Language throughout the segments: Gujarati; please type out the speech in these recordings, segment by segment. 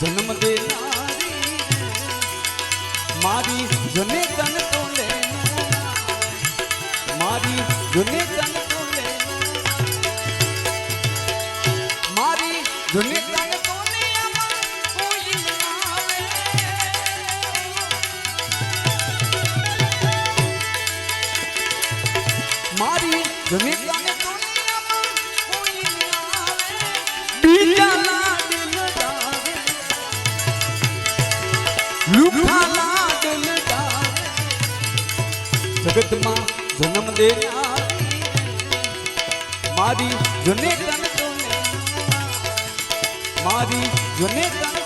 જન્મ દેનારી. મારી જને તન તો લે મારી જને Adi, Yoneta.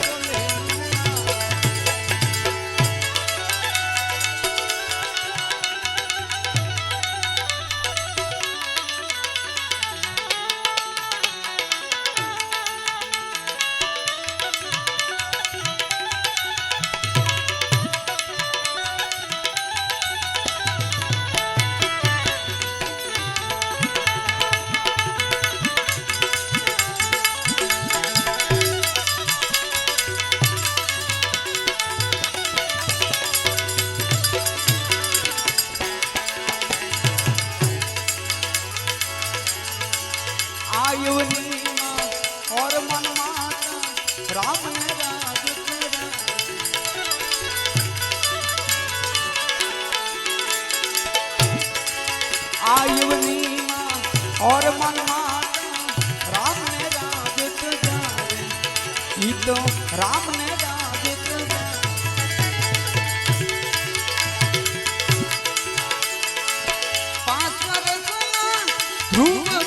Ruhe!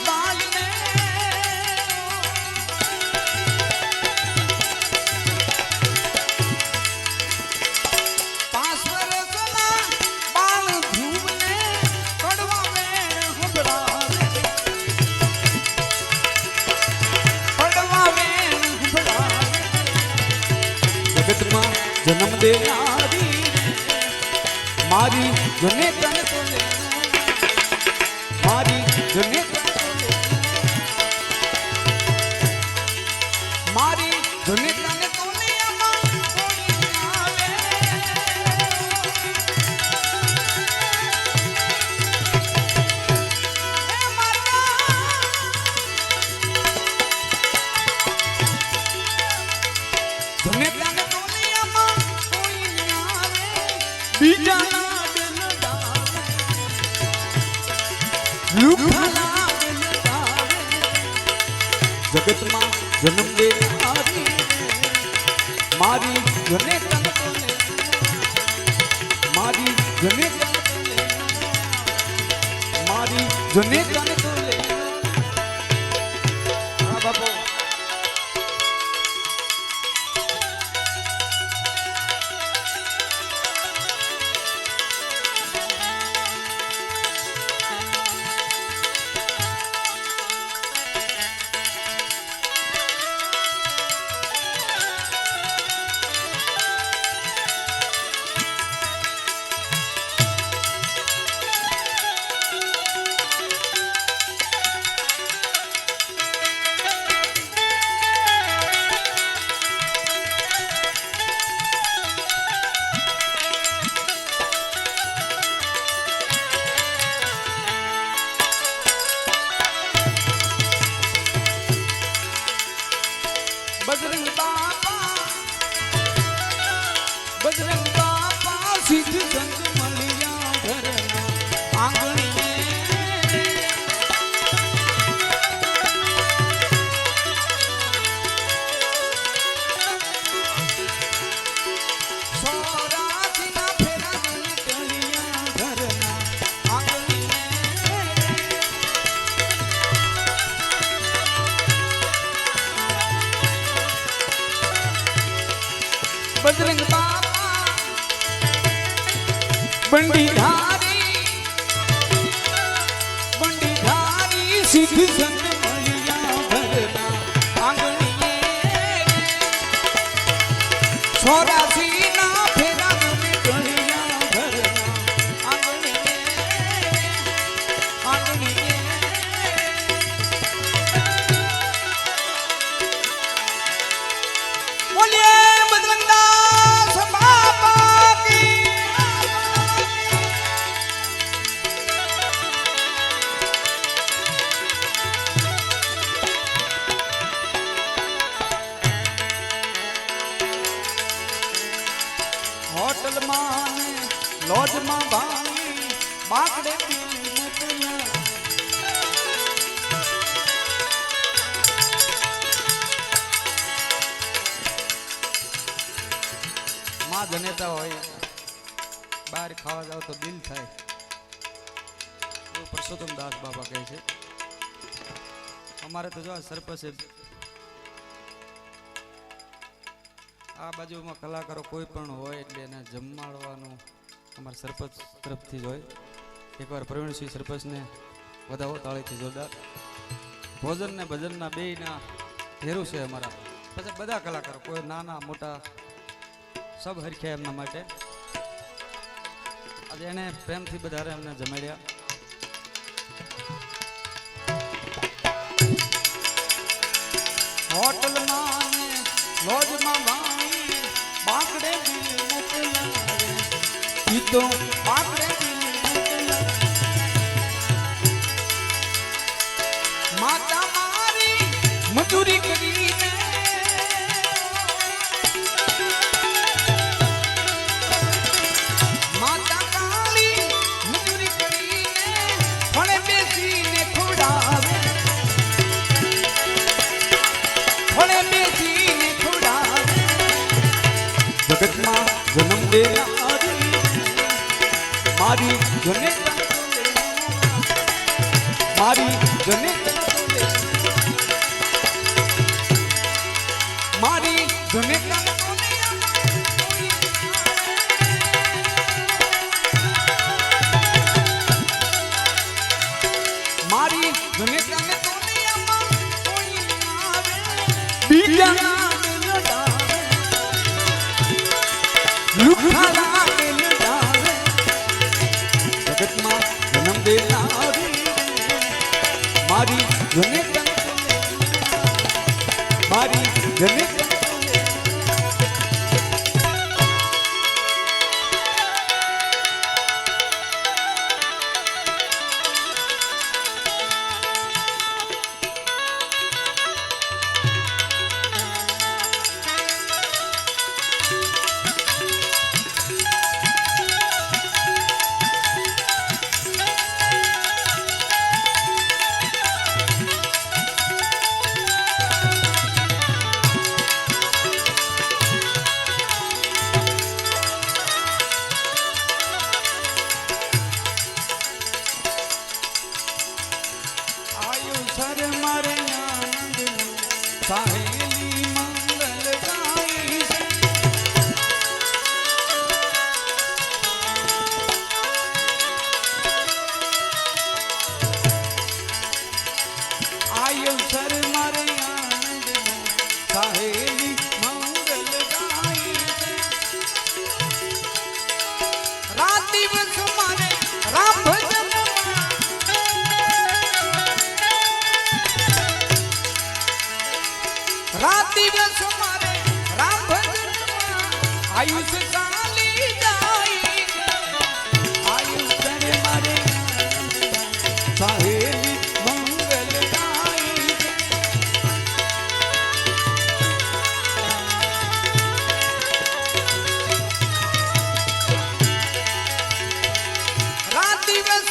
The Nick જુની Oh. માં જનેતા હોય બહાર ખાવા જાવ તો દિલ થાય. એવું પરસોત્તમ દાસ બાબા કહે છે. અમારે તો જો સરપંચે આ બાજુમાં કલાકારો કોઈ પણ હોય એટલે એને જમાડવાનું અમારા સરપંચ તરફથી જ હોય. એકવાર પ્રવીણસિંહ સરપંચને વધાવો તાળીથી જોરદાર. ભોજન ને ભજનના બેયના ઘેરું છે અમારા. પછી બધા કલાકારો, કોઈ નાના, મોટા સબ હરખ્યા એમના માટે. આજે એને પ્રેમથી વધારે એમને જમાડ્યા. હોટલમાં લોજમાં બાકડે મોકલાવે. કીધું બાકડે જનેતા મારી જનેતા મારી જનેતા મારી જનેતાને જગતમાં જન્મ દેનારી મારી જને મારી જનેતા. divas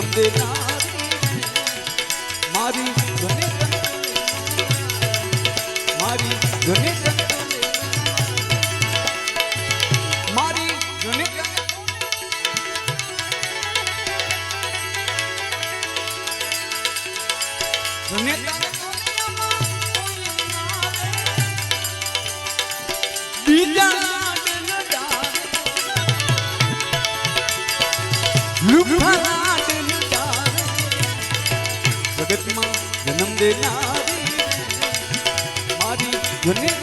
જમદેનારી મારી ધને મારી ધને મારી ધને ધને બીજા Look, Look જગતમાં જન્મ દેનારી મારી જુની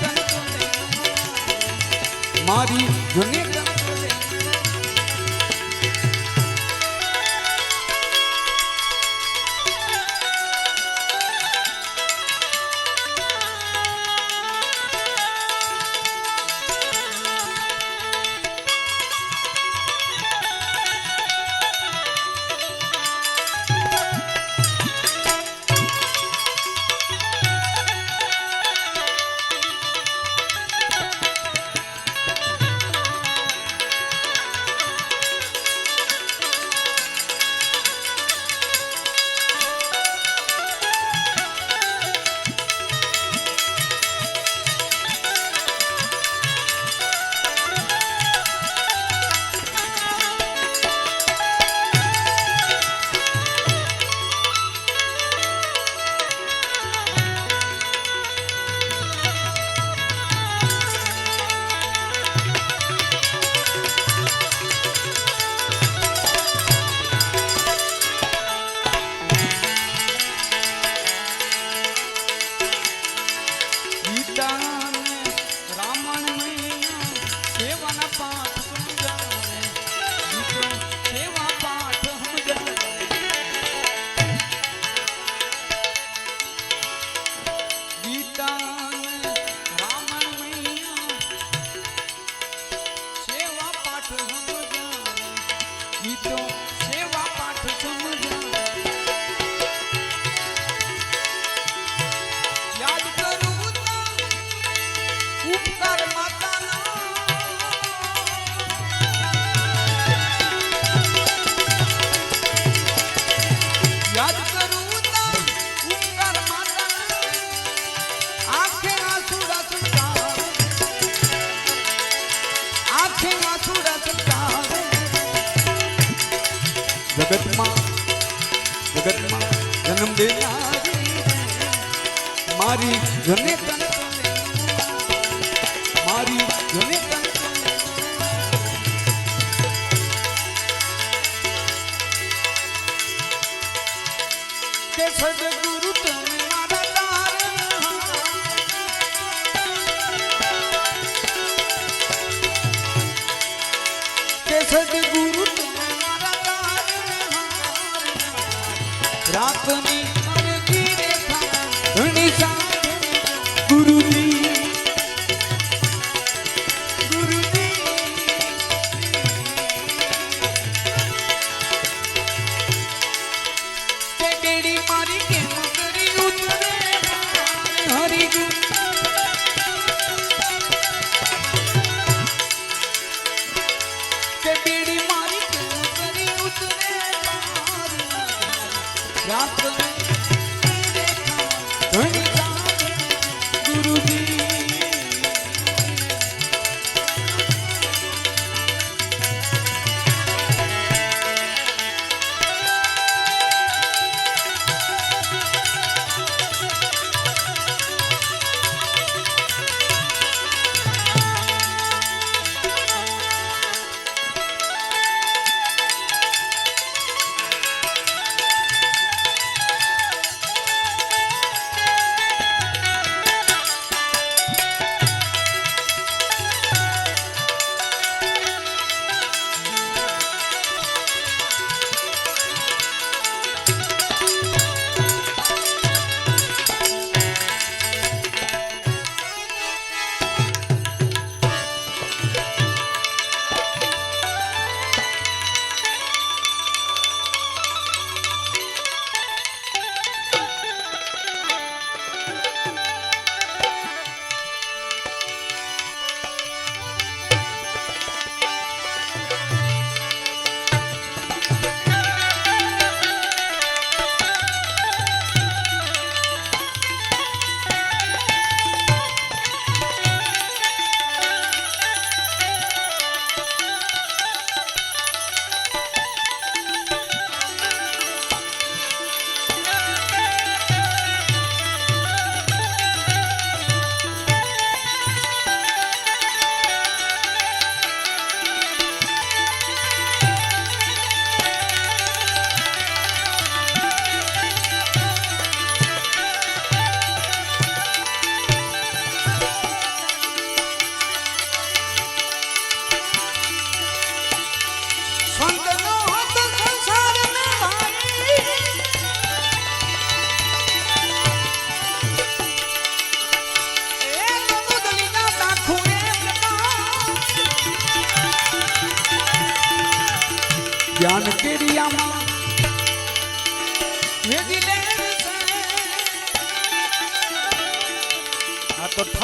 મારી જુની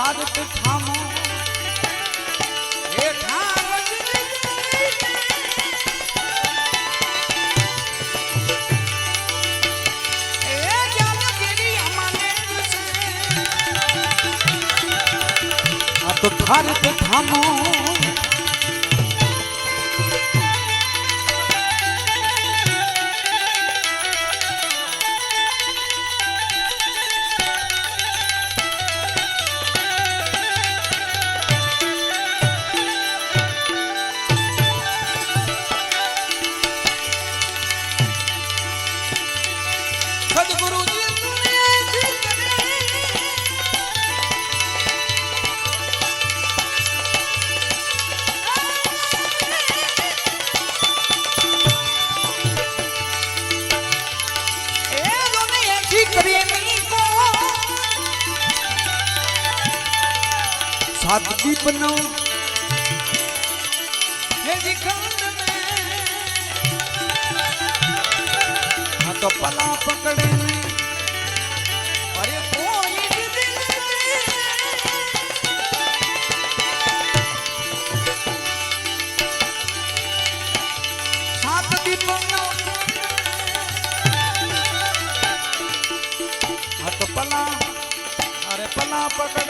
આ તો ઠાર તે ઠામો એ ઠાર એ જ્ઞાન કેરિયામાં લેર છે. આ તો ઠાર તે સાત દીપનો હે તો પલા પકડે અરે સાત દીપનો હા તો પલા અરે પલા પકડે